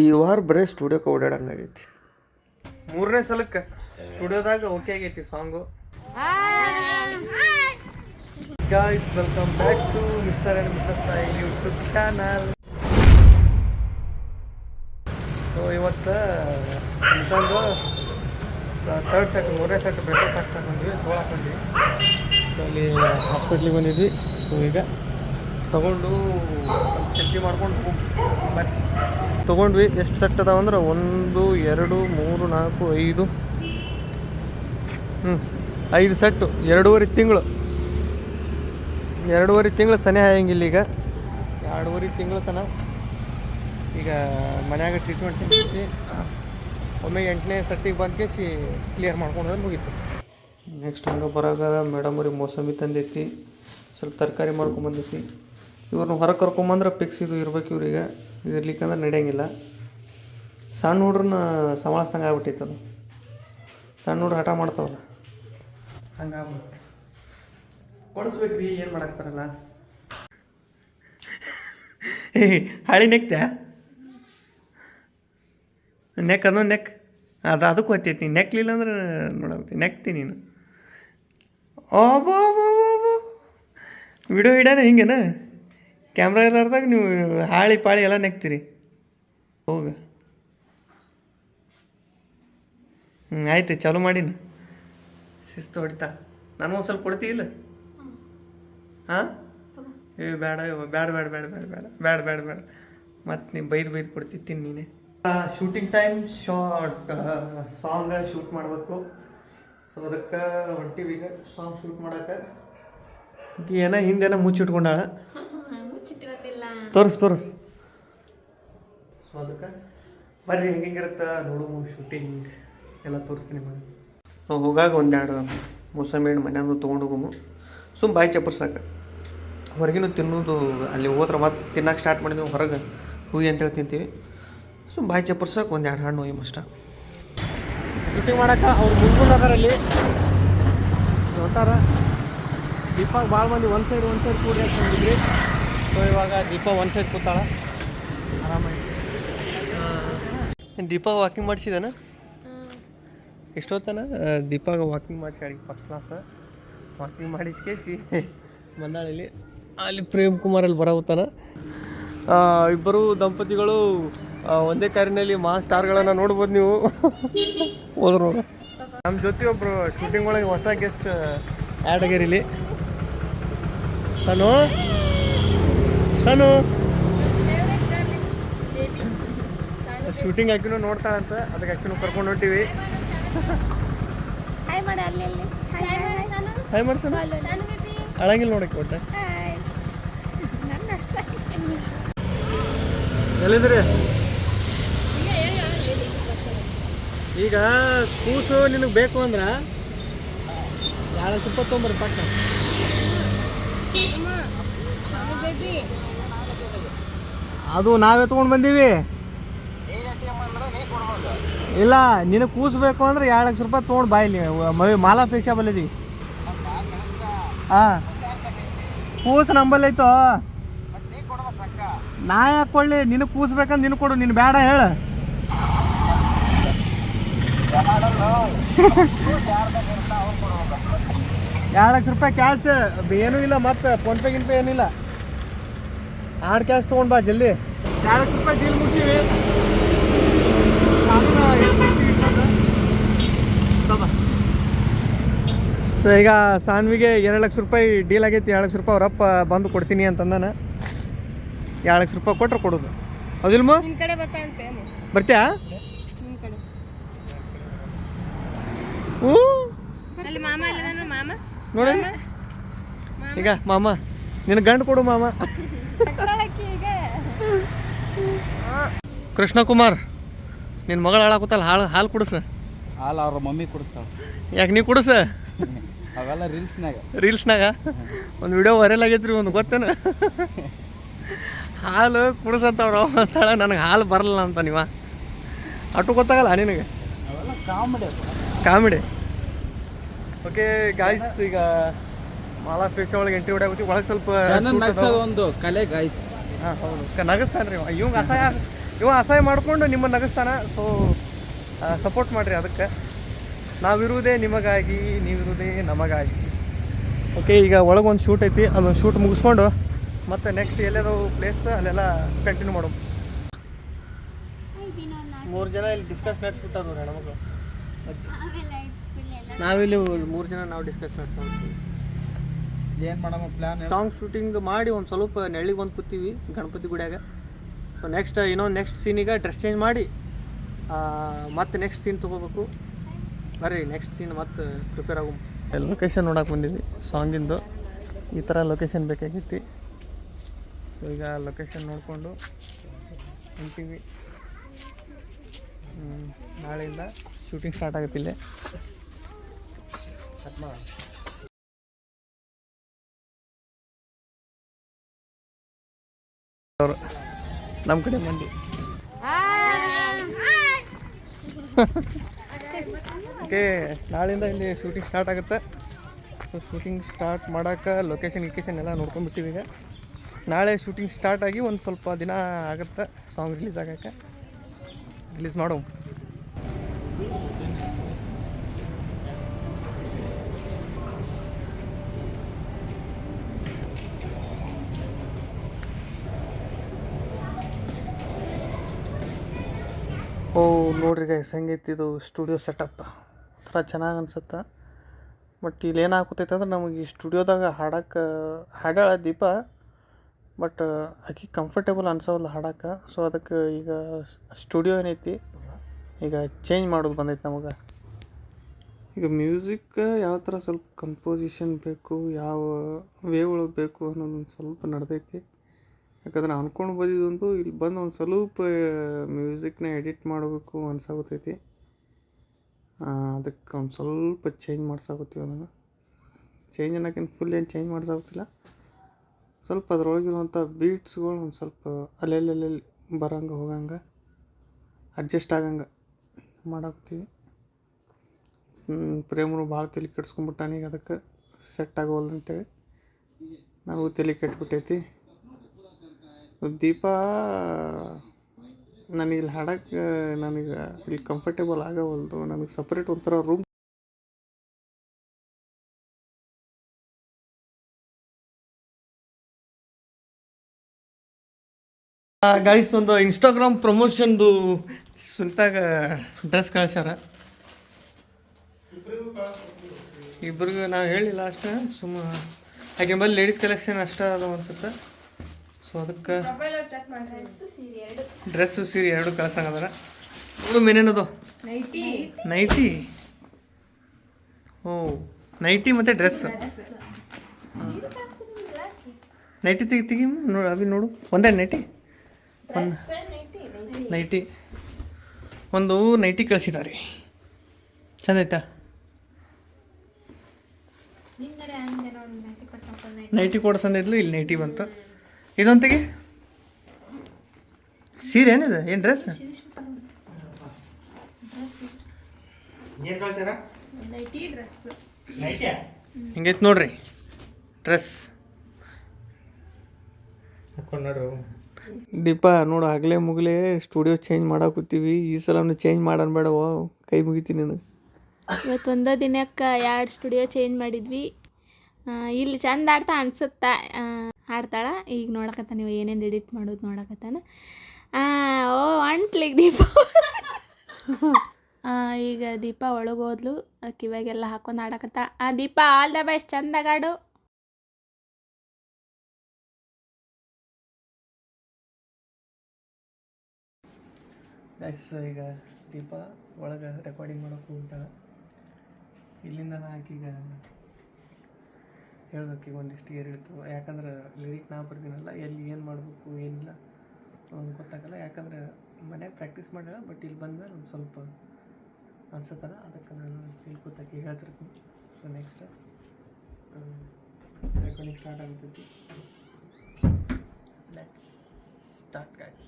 ಈ ವಾರ ಬರೀ ಸ್ಟುಡಿಯೋಕ್ಕೆ ಓಡಾಡಂಗಾಗೈತಿ. ಮೂರನೇ ಸಲಕ್ಕೆ. ಸ್ಟುಡಿಯೋದಾಗ ಓಕೆ ಆಗೈತಿ song guys welcome back to mister and missus Sai YouTube channel so ಇವತ್ತು ಮಿಸಂದು ತರ್ಡ್ ಸೆಟ್ ಮೂರನೇ ಸೆಟ್ ಬ್ರೇಕಪ್ ಹಾಕ್ಸ್ಕೊಂಡು ಬಂದ್ವಿ ತೊಗೊಳಕೊಂಡ್ವಿ ಸೊ ಅಲ್ಲಿ ಹಾಸ್ಪಿಟ್ಲಿಗೆ ಬಂದಿದ್ವಿ. ಸೊ ಈಗ ತಗೊಂಡು ಚಟ್ನಿ ಮಾಡ್ಕೊಂಡು ಮತ್ತೆ ತೊಗೊಂಡ್ವಿ. ಎಷ್ಟು ಸೆಟ್ ಅದಾವ ಅಂದ್ರೆ ಒಂದು, ಎರಡು, ಮೂರು, ನಾಲ್ಕು, ಐದು. ಹ್ಞೂ ಐದು ಸೆಟ್ಟು ಎರಡೂವರೆ ತಿಂಗಳು. ಎರಡೂವರೆ ತಿಂಗಳು ಸನೆ ಹಾಯಂಗಿಲ್ಲ ಈಗ. ಎರಡೂವರೆ ತಿಂಗಳು ತನ. ಈಗ ಮನ್ಯಾಗ ಟ್ರೀಟ್ಮೆಂಟ್ ಐತಿ ಒಮ್ಮೆ ಎಂಟನೇ ಸೆಟ್ಟಿಗೆ ಬಂದು ಕೇಸಿ ಕ್ಲಿಯರ್ ಮಾಡ್ಕೊಂಡು ಮುಗೀತು. ನೆಕ್ಸ್ಟ್ ಹಂಗೆ ಬರಾಗ ಮೇಡಮ್ ಅವ್ರಿಗೆ ಮೋಸಂಬಿ ತಂದೈತಿ. ಸ್ವಲ್ಪ ತರಕಾರಿ ಮಾಡ್ಕೊಂಬಂದೈತಿ ಇವ್ರನ್ನ ಹೊರಗೆ ಕರ್ಕೊಂಬಂದ್ರೆ ಪಿಕ್ಸ್ ಇದು ಇರ್ಬೇಕು ಇವ್ರಿಗೆ. ಇದು ಇರ್ಲಿಕ್ಕಂದ್ರೆ ನಡೆಯಂಗಿಲ್ಲ. ಸಣ್ಣ ಹುಡ್ರನ್ನ ಸಮಾಳಿಸ್ದಂಗೆ ಆಗ್ಬಿಟ್ಟಿತ್ತು ಅದು. ಸಣ್ಣ ಹುಡ್ರು ಹಠ ಮಾಡ್ತಾವಲ್ಲ. ಹಂಗಾಗ್ಬಿಡುತ್ತೆ. ಕೊಡಿಸ್ಬೇಕ್ರಿ ಏನು ಮಾಡಾಕ್ತಾರಲ್ಲ ಏ ಹಾಳಿ ನೆಕ್ತ್ಯಾ ನೆಕ್ ಅದೊಂದು ನೆಕ್ ಅದು ಅದಕ್ಕೆ ಹೊತ್ತೈತಿ ನೆಕ್ಲಿಲ್ಲ ಅಂದ್ರೆ ನೋಡಾಗ್ತಿ ನೆಕ್ತಿ ನೀನು? ಓ ಬೋ ವಿಡಿಯೋ ಹಿಡ್ಯಾನ ಹಿಂಗೇನ? ಕ್ಯಾಮ್ರಾ ಇರ್ಲಾರ್ದಾಗ ನೀವು ಹಾಳಿ ಪಾಳಿ ಎಲ್ಲ ನೆಕ್ತೀರಿ. ಹೋಗ. ಹ್ಞೂ ಆಯ್ತು, ಚಾಲು ಮಾಡಿನ. ಶಿಸ್ತು ಹೊಡಿತಾ. ನಾನು ಒಂದು ಸ್ವಲ್ಪ ಕೊಡ್ತೀಯಿಲ್ಲ ಹಾಂ? ಏ, ಬೇಡ ಬೇಡ ಬೇಡ ಬೇಡ ಬೇಡ ಬೇಡ ಬೇಡ ಬೇಡ ಬೇಡ. ಮತ್ತು ನೀವು ಬೈದು ಬೈದು ಕೊಡ್ತಿತ್ತೀನಿ ನೀನೆ. Shooting time short song shoot ಮಾಡಬೇಕು. ಸೊ ಅದಕ್ಕೆ ಹೊಂಟಿವಿ ಈಗ ಸಾಂಗ್ ಶೂಟ್ ಮಾಡಕ್ಕೆ ಈಕಿ ಏನೋ ಹಿಂದೆನೋ ಮುಚ್ಚಿಟ್ಕೊಂಡಾಳ. ತೋರಿಸ್ ತೋರಿಸ್. ಸೊ ಅದಕ್ಕೆ ಬರ್ರಿ ಹೆಂಗಿರುತ್ತೆ ನೋಡು ಶೂಟಿಂಗ್ ಎಲ್ಲ ತೋರಿಸ್ತೀನಿ ನಿಮಗೆ. ನಾವು ಹೋಗಾಗ ಒಂದೆರಡು ಮೂಸಂಬಿ ಹಣ್ಣು ಮನ್ಯಾಗ ತೊಗೊಂಡು ಹೋಗಮು. ಸುಮ್ಮ ಬಾಯಿ ಚಪ್ಪರ್ಸಾಕ ಹೊರಗಿನ ತಿನ್ನೋದು ಅಲ್ಲಿ ಹೋದ್ರೆ ಮತ್ತೆ ತಿನ್ನಕ್ಕೆ ಸ್ಟಾರ್ಟ್ ಮಾಡಿದ್ವಿ ಹೊರಗೆ ಹುಯಿ ಅಂತೇಳಿ ತಿಂತೀವಿ. ಸುಮ್ಮ ಬಾಯಿ ಚಪ್ಪರ್ಸಕ್ಕೆ ಒಂದೆರಡು ಹಣ್ಣು ಹೋಗಿ ಅಷ್ಟ. ಶೂಟಿಂಗ್ ಮಾಡೋಕೆ ಅವ್ರು ಮುಂದ್ಕೊಂಡು ಅದರಲ್ಲಿ ಹೊಂಟಾರ ದೀಪಾಗ ಭಾಳ ಮಂದಿ ಒಂದು ಸೈಡ್ ಒಂದು ಸೈಡ್ ಕೂಡಿ ಹಾಕೊಂಡಿದ್ರಿ ಸೊ ಇವಾಗ ದೀಪ ಒಂದು ಸೈಡ್ ಕೂತಾಳ. ಆರಾಮಾಗಿ. ದೀಪ ವಾಕಿಂಗ್ ಮಾಡಿಸಿದಾನ? ಎಷ್ಟೊತ್ತನ? ದೀಪಾಗ ವಾಕಿಂಗ್ ಮಾಡಿಸಿ ಅಡಿಗೆ ಫಸ್ಟ್ ಕ್ಲಾಸ್ ವಾಕಿಂಗ್ ಮಾಡಿಸ್ಕೇಸಿ. ಬಂದಾಳಲ್ಲಿ. ಅಲ್ಲಿ ಪ್ರೇಮ್ ಕುಮಾರ್ ಅಲ್ಲಿ ಬರವುತ್ತಾನ ಇಬ್ಬರು ದಂಪತಿಗಳು ಒಂದೇ ಕಾರಿನಲ್ಲಿ ಮಾ ಸ್ಟಾರ್ಗಳನ್ನು ನೋಡ್ಬೋದು ನೀವು. ಹೋದ್ರು. ನಮ್ಮ ಜೊತೆ ಒಬ್ಬರು ಶೂಟಿಂಗ್ ಒಳಗೆ ಹೊಸ ಗೆಸ್ಟ್ ಆ್ಯಡ್ ಆಗ್ಯಾರಿಲಿ ಇಲ್ಲಿ ಹಲೋ ಶೂಟಿಂಗ್ ಆಕಿನೂ ನೋಡ್ತಾಳಂತ ಅದಕ್ಕೆ ಆಕಿನೂ ಕರ್ಕೊಂಡು ಹೊಂಟಿವಿ. ಹಾಯ್ ಮಾಡ್ಸು ಅಳಂಗಿಲ್ಲ ನೋಡಕ್ಕೆ ಕೊಟ್ಟೆ ಎಲ್ಲಿದ್ರಿ ಈಗ ಕೂಸು ನಿನಗೆ ಬೇಕು ಅಂದ್ರೆ ಯಾರು ಸುಪ್ಪ ತೊಂಬರ್ರಿ ಪಕ್ಕ ಅದು ನಾವೇ ತೊಗೊಂಡು ಬಂದೀವಿ. ಇಲ್ಲ, ನಿನಗೆ ಕೂಸ್ಬೇಕು ಅಂದ್ರೆ ಎರಡು ಲಕ್ಷ ರೂಪಾಯಿ ತೊಗೊಂಡು ಬಾಯಿಲಿ ಮವಿ ಮಾಲಾ ಫೇಶಿಯಬಲ್ ಬಲ್ಲಿದ್ದೀವಿ ಹಾಂ ಕೂಸು ನಂಬಲ್ಲಿ ಐತೋ ನಾ ಯಾಕೆ ಕೊಡಲಿ? ನಿನಗೆ ಕೂಸ್ಬೇಕಂದ್ರೆ ನಿನಗೆ ಕೊಡು, ನೀನು ಬೇಡ ಹೇಳು. ಎರಡು ಲಕ್ಷ ರೂಪಾಯಿ ಕ್ಯಾಶ್ ಏನೂ ಇಲ್ಲ ಮತ್ತೆ ಫೋನ್ಪೇ ಗಿನ್ಪೇ ಏನಿಲ್ಲ ಹಾರ್ಡ್ ಕ್ಯಾಶ್ ತೊಗೊಂಡು ಬಾ ಜಲ್ದಿ. ಎರಡು ಲಕ್ಷ ರೂಪಾಯಿ ಡೀಲ್ ಮುಗಿಸಿವಿ ಸೊ ಈಗ ಸಾನ್ವಿಗೆ ಎರಡು ಲಕ್ಷ ರೂಪಾಯಿ ಡೀಲ್ ಆಗೈತಿ ಎರಡು ಲಕ್ಷ ರೂಪಾಯಿ ಅವರಪ್ಪ ಬಂದು ಕೊಡ್ತೀನಿ ಅಂತಂದಾನ. ಎರಡು ಲಕ್ಷ ರೂಪಾಯಿ ಕೊಟ್ರೆ ಕೊಡೋದು. ಅಂತೆ ಬರ್ತ್ಯಾ? ಹ್ಞೂ. ಅಲ್ಲಿ ಮಾಮ ಅಲ್ಲ ಮಾಮ? ನೋಡಿ. ಈಗ ಮಾಮ ನಿನ್ನ ಗಂಡು ಕೊಡು ಮಾಮ. ಕೃಷ್ಣ ಕುಮಾರ್ ನಿನ್ನ ಮಗಳು ಹಾಳಾಕುತ್ತಲ್ಲ ಹಾಲು ಹಾಲು ಕುಡಿಸ. ಹಾಲು ಅವ್ರ ಮಮ್ಮಿ ಕುಡಿಸ್ತಾಳ. ಯಾಕೆ ನೀವು ಕುಡಿಸ? ಅವೆಲ್ಲ ರೀಲ್ಸ್ನಾಗ. ರೀಲ್ಸ್ನಾಗ? ಒಂದು ವಿಡಿಯೋ ವೈರಲ್ ಆಗೈತ್ರಿ ಒಂದು ಗೊತ್ತೇನ? ಹಾಲು ಕುಡಿಸಂತವ್ರು ಅಂತಾಳೆ ನನಗೆ ಹಾಲು ಬರಲ್ಲ ಅಂತ ನೀವ. ಅಟ್ಟು ಗೊತ್ತಾಗಲ್ಲ ನಿನಗೆ? ಅವೆಲ್ಲ ಕಾಮಿಡಿ ಕಾಮಿಡಿ. ಓಕೆ ಗಾಯ್ಸ್ ಈಗ ಮಾಲಾ ಫಿಶ್ ಒಳಗೆ ಎಂಟ್ರಿ ಹೊಡ್ಯಾಕತ್ತಿ ಒಳಗೆ ಸ್ವಲ್ಪ ನಗ್ಸೋದು ಒಂದು ಕಲೆ ಗಾಯ್ಸ್ ಹಾಂ ಹೌದು. ನಗಸ್ತಾನೆ ರೀ ಇವಂಗೆ ಅಸಹಾಯ ಇವ ಅಸಹಾಯ ಮಾಡಿಕೊಂಡು ನಿಮ್ಮ ನಗಸ್ತಾನ. ಸೊ ಸಪೋರ್ಟ್ ಮಾಡಿರಿ ಅದಕ್ಕೆ. ನಾವಿರುವುದೇ ನಿಮಗಾಗಿ ನೀವಿರುವುದೇ ನಮಗಾಗಿ. ಓಕೆ ಈಗ ಒಳಗೊಂದು ಶೂಟ್ ಐತಿ. ಅದೊಂದು ಶೂಟ್ ಮುಗಿಸ್ಕೊಂಡು ಮತ್ತೆ ನೆಕ್ಸ್ಟ್ ಎಲ್ಲೇದೋ ಪ್ಲೇಸ್ ಅಲ್ಲೆಲ್ಲ ಕಂಟಿನ್ಯೂ ಮಾಡೋದು. ಮೂರು ಜನ ಇಲ್ಲಿ ಡಿಸ್ಕಸ್ ನಡೆಸ್ಬಿಟ್ಟಾರ ನೋಡಿ ನಮಗೆ. ನಾವಿಲ್ಲಿ ಮೂರು ಜನ ನಾವು ಡಿಸ್ಕಸ್ ನಡೆಸ್ತೀವಿ ಏನು ಮಾಡೋಣ ಪ್ಲ್ಯಾನ್ ಸಾಂಗ್ ಶೂಟಿಂಗ್ ಮಾಡಿ ಒಂದು ಸ್ವಲ್ಪ ನೆಳ್ಳಿಗೆ ಬಂದು ಕೂತೀವಿ ಗಣಪತಿ ಗುಡಿಯಾಗ. ಸೊ ನೆಕ್ಸ್ಟ್ ಇನ್ನೊಂದು ನೆಕ್ಸ್ಟ್ ಸೀನಿಗೆ ಡ್ರೆಸ್ ಚೇಂಜ್ ಮಾಡಿ ಆ, ಮತ್ತೆ ನೆಕ್ಸ್ಟ್ ಸೀನ್ ತೊಗೋಬೇಕು. ಬರ್ರಿ ನೆಕ್ಸ್ಟ್ ಸೀನ್ ಮತ್ತೆ ಪ್ರಿಪೇರ್ ಆಗು ಲೊಕೇಶನ್ ನೋಡಕ್ಕೆ ಬಂದಿದ್ವಿ ಸಾಂಗಿಂದು ಈ ಥರ ಲೊಕೇಶನ್ ಬೇಕಾಗಿತ್ತು. ಸೊ ಈಗ ಲೊಕೇಶನ್ ನೋಡಿಕೊಂಡು ಹೊಂಟೀವಿ. ನಾಳೆಯಿಂದ ಶೂಟಿಂಗ್ ಸ್ಟಾರ್ಟ್ ಆಗುತ್ತೆ ಅವರು. ನಮ್ಮ ಕಡೆ ಮಂದಿ ಓಕೆ ನಾಳೆಯಿಂದ ಇಲ್ಲಿ ಶೂಟಿಂಗ್ ಸ್ಟಾರ್ಟ್ ಆಗುತ್ತೆ. ಶೂಟಿಂಗ್ ಸ್ಟಾರ್ಟ್ ಮಾಡೋಕೆ ಲೊಕೇಶನ್ ಗಿಕೇಶನ್ ಎಲ್ಲ ನೋಡ್ಕೊಂಡ್ಬಿಟ್ಟಿವಿ ಈಗ. ನಾಳೆ ಶೂಟಿಂಗ್ ಸ್ಟಾರ್ಟ್ ಆಗಿ ಒಂದು ಸ್ವಲ್ಪ ದಿನ ಆಗುತ್ತೆ ಸಾಂಗ್ ರಿಲೀಸ್ ಆಗೋಕ್ಕೆ. ರಿಲೀಸ್ ಮಾಡೋ ನೋಡ್ರಿ ಗೈಸ್ ಹೆಂಗೈತಿ ಇದು ಸ್ಟುಡಿಯೋ ಸೆಟಪ್ ಒಂಥರ ಚೆನ್ನಾಗಿ ಅನ್ಸುತ್ತೆ. ಬಟ್ ಇಲ್ಲಿ ಏನಾಗುತ್ತೈತೆ ಅಂದ್ರೆ ನಮಗೆ ಈ ಸ್ಟುಡಿಯೋದಾಗ ಹಾಡಕ್ಕೆ ಹಾಡ್ಯಾಳ ದೀಪ ಬಟ್ ಆಕೆ ಕಂಫರ್ಟೇಬಲ್ ಅನ್ಸೋಲ್ಲ ಹಾಡಕ್ಕೆ ಸೊ ಅದಕ್ಕೆ ಈಗ ಸ್ಟುಡಿಯೋ ಏನೈತಿ, ಈಗ ಚೇಂಜ್ ಮಾಡೋದು ಬಂದೈತೆ ನಮಗೆ. ಈಗ ಮ್ಯೂಸಿಕ್ ಯಾವ ಥರ ಸ್ವಲ್ಪ ಕಂಪೋಸಿಷನ್ ಬೇಕು, ಯಾವ ವೇಗಳು ಬೇಕು ಅನ್ನೋದು ಸ್ವಲ್ಪ ನಡೆದೈತಿ. ಯಾಕಂದ್ರೆ ಅನ್ಕೊಂಡು ಬಂದಿದ್ದೊಂದು ಇಲ್ಲಿ ಬಂದು ಒಂದು ಸ್ವಲ್ಪ ಮ್ಯೂಸಿಕ್ನ ಎಡಿಟ್ ಮಾಡಬೇಕು ಅನ್ಸಾಗುತ್ತೈತಿ ಅದಕ್ಕೆ ಒಂದು ಸ್ವಲ್ಪ ಚೇಂಜ್ ಮಾಡ್ಸಾಗುತ್ತೀವಿ ಅದನ್ನು. ಚೇಂಜ್ ಅನ್ನೋಕ್ಕಿಂತ ಫುಲ್ ಏನು ಚೇಂಜ್ ಮಾಡ್ಸಾಗುತ್ತಿಲ್ಲ ಸ್ವಲ್ಪ ಅದರೊಳಗಿರುವಂಥ ಬೀಟ್ಸ್ಗಳು ಒಂದು ಸ್ವಲ್ಪ ಅಲ್ಲೆಲ್ಲೆಲ್ಲಿ ಬರಂಗೆ ಹೋಗಂಗೆ ಅಡ್ಜಸ್ಟ್ ಆಗಂಗೆ ಮಾಡಾಕ್ತೀವಿ ಪ್ರೇಮನು ಭಾಳ ತಲೆ ಈಗ ಅದಕ್ಕೆ ಸೆಟ್ ಆಗೋಲ್ದಂತೇಳಿ ನನಗೂ ತಲೆ ಕೆಟ್ಬಿಟ್ಟೈತಿ. ದೀಪ, ನನಗೆ ಇಲ್ಲಿ ಹಾಡಕ್ಕೆ ನನಗೆ ಇಲ್ಲಿ ಕಂಫರ್ಟೇಬಲ್ ಆಗವಲ್ದು. ನನಗೆ ಸಪ್ರೇಟ್ ಒಂಥರ ರೂಮ್ ಗೈಸ್ ಒಂದು ಇನ್ಸ್ಟಾಗ್ರಾಮ್ ಪ್ರಮೋಷನ್ದು ಸುಂತಾಗ ಡ್ರೆಸ್ ಕಳ್ಸ್ಯಾರ. ಇಬ್ರಿಗೂ ನಾವು ಹೇಳಿಲ್ಲ ಅಷ್ಟೇ, ಸುಮ್ಮ, ಹಾಗೆ ಲೇಡೀಸ್ ಕಲೆಕ್ಷನ್ ಅಷ್ಟೇ ಅದ ಅನ್ಸುತ್ತೆ. ಸೊ ಅದಕ್ಕೆ ಡ್ರೆಸ್ಸು ಸೀರೆ ಎರಡು. ಕಳ್ಸಂಗದಾರ ನೋಡು ಮೇನೇನದು? ನೈಟಿ ನೈಟಿ ಓ ನೈಟಿ ಮತ್ತು ಡ್ರೆಸ್ ನೈಟಿ ತೆಗಿ ತೆಗಿ ನೋಡು ಅವಿ ನೋಡು. ಒಂದೇ ನೈಟಿ ಒಂದು ನೈಟಿ ಒಂದು ನೈಟಿ ಕಳಿಸಿದ್ದಾರೆ ಚಂದ ಆಯ್ತಾ ನೈಟಿ ಕೊಡ್ಸಂದಿದ್ಲು ಇಲ್ಲಿ ನೈಟಿ ಬಂತು. ಇದೊಂದು ತೆಗಿ ಸೀರೆ ಏನಿದೆ? ಏನು ಡ್ರೆಸ್. ಹಿಂಗೈತೆ ನೋಡ್ರಿ. ಡ್ರೆಸ್ ದೀಪ ನೋಡು ಆಗಲೇ ಮುಗಲೇ ಸ್ಟುಡಿಯೋ ಚೇಂಜ್ ಮಾಡಾಕತ್ತೀವಿ ಈ ಸಲನು ಚೇಂಜ್ ಮಾಡೋಣ ಬೇಡವ? ಕೈ ಮುಗಿತೀನಿ ನನಗೆ. ಇವತ್ತು ಒಂದೇ ದಿನಕ್ಕೆ ಎರಡು ಸ್ಟುಡಿಯೋ ಚೇಂಜ್ ಮಾಡಿದ್ವಿ. ಇಲ್ಲಿ ಚಂದ ಆಡ್ತಾ ಅನ್ಸುತ್ತಾ? ಆ, ಆಡ್ತಾಳ ಈಗ ನೋಡಕತ್ತ ನೀವು ಏನೇನು ಎಡಿಟ್ ಮಾಡೋದು ನೋಡಕತ್ತಾನ. ಓ ಅಂಟ್ಲಿಗೆ ದೀಪ. ಈಗ ದೀಪ ಒಳಗೆ ಹೋದ್ಲು. ಆ, ಕಿವ್ಯಾಗೆಲ್ಲ ಹಾಕೊಂಡು ಆಡಕತ್ತ ಆ ದೀಪ ಆಲ್ ದ ಬೆಸ್ಟ್ ಚಂದಗಾಡು. ಗಾಡು ಈಗ ದೀಪ ಒಳಗೆ ರೆಕಾರ್ಡಿಂಗ್ ಮಾಡೋಕೆ ಹೋಗ್ತಾಳೆ ಇಲ್ಲಿಂದ ನಾ ಆಕೀಗ ಹೇಳ್ಬೇಕು ಈಗ ಒಂದಿಷ್ಟು ಏರ್ ಇರ್ತವೆ ಯಾಕಂದ್ರೆ ಲಿರಿಕ್ ನಾ ಬರ್ತೀನಲ್ಲ ಎಲ್ಲಿ ಏನು ಮಾಡಬೇಕು ಏನಿಲ್ಲ ಅವ್ನು ಗೊತ್ತಾಗಲ್ಲ. ಯಾಕಂದ್ರೆ ಮನ್ಯಾಗ ಪ್ರಾಕ್ಟೀಸ್ ಮಾಡ್ಯಾಳ ಬಟ್ ಇಲ್ಲಿ ಬಂದ್ಮೇಲೆ ಒಂದು ಸ್ವಲ್ಪ ಅನ್ಸತ್ತಲ್ಲ ಅದಕ್ಕೆ ನಾನು ಇಲ್ಲಿ ಗೊತ್ತಾಗಿ ಹೇಳ್ತಿರ್ತೀನಿ ಸೊ ನೆಕ್ಸ್ಟ್ ರೆಕಾರ್ಡಿಂಗ್ ಸ್ಟಾರ್ಟ್ ಆಗ್ತೈತಿ ಲೆಟ್ಸ್ ಸ್ಟಾರ್ಟ್ ಗಾಯ್ಸ್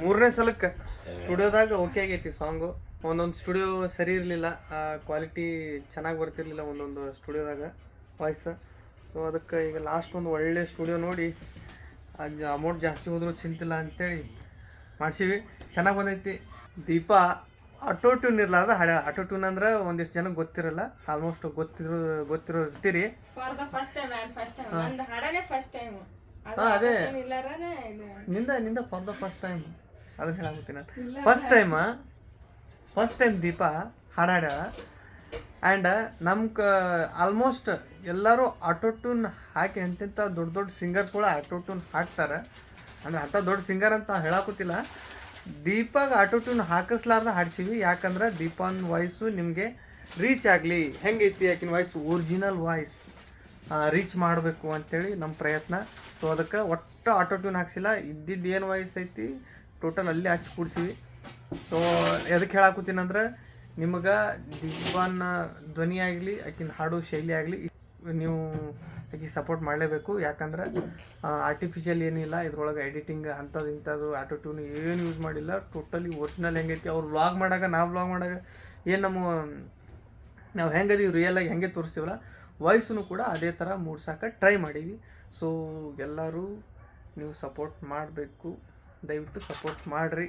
ಮೂರನೇ ಸಲಕ್ಕೆ. ಸ್ಟುಡಿಯೋದಾಗ ಓಕೆ ಆಗೈತಿ ಸಾಂಗು ಒಂದೊಂದು ಸ್ಟುಡಿಯೋ ಸರಿ ಇರಲಿಲ್ಲ ಕ್ವಾಲಿಟಿ ಚೆನ್ನಾಗಿ ಬರ್ತಿರ್ಲಿಲ್ಲ ಒಂದೊಂದು ಸ್ಟುಡಿಯೋದಾಗ ವಾಯ್ಸ್ ಸೊ ಅದಕ್ಕೆ ಈಗ ಲಾಸ್ಟ್ ಒಂದು ಒಳ್ಳೆ ಸ್ಟುಡಿಯೋ ನೋಡಿ ಅದು ಅಮೌಂಟ್ ಜಾಸ್ತಿ ಹೋದರೂ ಚಿಂತಿಲ್ಲ ಅಂತೇಳಿ ಮಾಡ್ಸೀವಿ. ಚೆನ್ನಾಗಿ ಬಂದೈತಿ. ದೀಪ ಆಟೋ ಟ್ಯೂನ್ ಇರಲಾರ್ದ ಹಳೆ ಆಟೋ ಟ್ಯೂನ್ ಅಂದ್ರೆ ಒಂದಿಷ್ಟು ಜನಕ್ಕೆ ಗೊತ್ತಿರಲ್ಲ ಆಲ್ಮೋಸ್ಟ್ ಗೊತ್ತಿರೋ ಗೊತ್ತಿರೋ ಇರ್ತೀರಿ ಟೈಮ್ ಅದೇ. ನಿಂದ ನಿಂದ ಫಾರ್ ದ ಫಸ್ಟ್ ಟೈಮ್ ಅದನ್ನ ಹೇಳಾಗುತ್ತೀನಿ ನಾನು. First time first time Deepa ಹಾಡಾಡ and ನಮ್ಮ ಕ ಆಲ್ಮೋಸ್ಟ್ ಎಲ್ಲರೂ ಆಟೋ ಟ್ಯೂನ್ ಹಾಕಿ ಎಂತೆಂಥ ದೊಡ್ಡ ದೊಡ್ಡ ಸಿಂಗರ್ಸ್ಗಳು ಆಟೋ ಟ್ಯೂನ್ ಹಾಕ್ತಾರೆ. ಅಂದರೆ ಅಂಥ ದೊಡ್ಡ ಸಿಂಗರ್ ಅಂತ ಹೇಳಾಕುತ್ತಿಲ್ಲ ದೀಪಾಗ ಆಟೋ ಟ್ಯೂನ್ ಹಾಕಿಸ್ಲಾರ್ದ ಹಾಡ್ಸೀವಿ. ಯಾಕಂದ್ರೆ ದೀಪನ್ ವಾಯ್ಸು ನಿಮಗೆ ರೀಚ್ ಆಗಲಿ. ಹೆಂಗೈತಿ ಯಾಕಿನ ವಾಯ್ಸ್ ಒರಿಜಿನಲ್ ವಾಯ್ಸ್ ರೀಚ್ ಮಾಡಬೇಕು ಅಂಥೇಳಿ ನಮ್ಮ ಪ್ರಯತ್ನ. ಸೊ ಅದಕ್ಕೆ ಒಟ್ಟು ಆಟೋ ಹಾಕ್ಸಿಲ್ಲ. ಇದ್ದಿದ್ದು ಏನು ವಾಯ್ಸ್ ಐತಿ? ಟೋಟಲ್ ಅಲ್ಲಿ ಹಚ್ಚಿ ಕೂಡ್ಸೀವಿ. ಸೊ ಎದಕ್ಕೆ ಹೇಳಾಕತ್ತೀನಿ ಅಂದ್ರೆ, ನಿಮಗೆ ದಿಗ್ಬಾನ್ ಧ್ವನಿ ಆಗಲಿ, ಆಕಿನ ಹಾಡು ಶೈಲಿ ಆಗಲಿ, ನೀವು ಆಕೆ ಸಪೋರ್ಟ್ ಮಾಡಲೇಬೇಕು. ಯಾಕಂದ್ರೆ ಆರ್ಟಿಫಿಷಿಯಲ್ ಏನಿಲ್ಲ, ಇದ್ರೊಳಗೆ ಎಡಿಟಿಂಗ್ ಅಂಥದ್ದು ಇಂಥದ್ದು ಆಟೋ ಟ್ಯೂನ್ ಏನು ಯೂಸ್ ಮಾಡಿಲ್ಲ. ಟೋಟಲಿ ಒರಿಜಿನಲ್ ಹೆಂಗೈತಿ. ಅವ್ರು ವ್ಲಾಗ್ ಮಾಡಾಗ, ನಾವು ವ್ಲಾಗ್ ಮಾಡಾಗ, ಏನು ನಮ್ಮ ನಾವು ಹೆಂಗದೀವಿ ಆಗಿ ಹೆಂಗೆ ತೋರಿಸ್ತೀವಲ್ಲ ವಾಯ್ಸನ್ನು ಕೂಡ ಅದೇ ಥರ ಮೂಡ್ಸೋಕೆ ಟ್ರೈ ಮಾಡೀವಿ. ಸೊ ಎಲ್ಲರೂ ನೀವು ಸಪೋರ್ಟ್ ಮಾಡಬೇಕು. ದಯವಿಟ್ಟು ಸಪೋರ್ಟ್ ಮಾಡಿರಿ.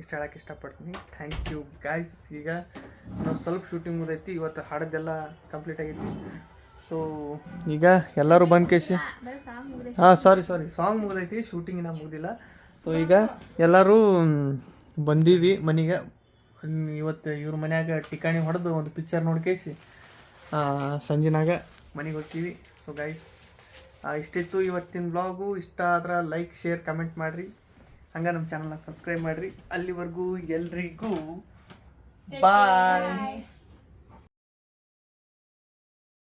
ಇಷ್ಟು ಹೇಳಕ್ಕೆ ಇಷ್ಟಪಡ್ತೀನಿ. ಥ್ಯಾಂಕ್ ಯು ಗಾಯ್ಸ್ ಈಗ ನಾವು ಸ್ವಲ್ಪ ಶೂಟಿಂಗ್ ಮುಗದೈತಿ ಇವತ್ತು ಹಾಡೋದೆಲ್ಲ ಕಂಪ್ಲೀಟ್ ಆಗೈತಿ. ಸೊ ಈಗ ಎಲ್ಲರೂ ಬಂದು ಕೇಸಿ ಹಾಂ ಸಾರಿ ಸಾರಿ ಸಾಂಗ್ ಮುಗ್ದೈತಿ ಶೂಟಿಂಗ್ ಇನ್ನೂ ಮುಗ್ದಿಲ್ಲ. ಸೊ ಈಗ ಎಲ್ಲರೂ ಬಂದೀವಿ ಮನೆಗೆ. ಇವತ್ತು ಇವ್ರ ಮನ್ಯಾಗ ಟಿಕಾಣಿ ಹೊಡೆದು ಒಂದು ಪಿಕ್ಚರ್ ನೋಡ್ಕೇಸಿ ಸಂಜೆನಾಗ ಮನೆಗೆ ಹೋಗ್ತೀವಿ. ಸೊ ಗೈಸ್ ಇಷ್ಟಿತ್ತು ಇವತ್ತಿನ ಬ್ಲಾಗು ಇಷ್ಟ ಆದ್ರೆ ಲೈಕ್ ಶೇರ್ ಕಮೆಂಟ್ ಮಾಡಿರಿ. ಹಂಗೆ ನಮ್ಮ ಚಾನಲ್ನ ಸಬ್ಸ್ಕ್ರೈಬ್ ಮಾಡಿರಿ. ಅಲ್ಲಿವರೆಗೂ ಎಲ್ರಿಗೂ ಬಾಯ್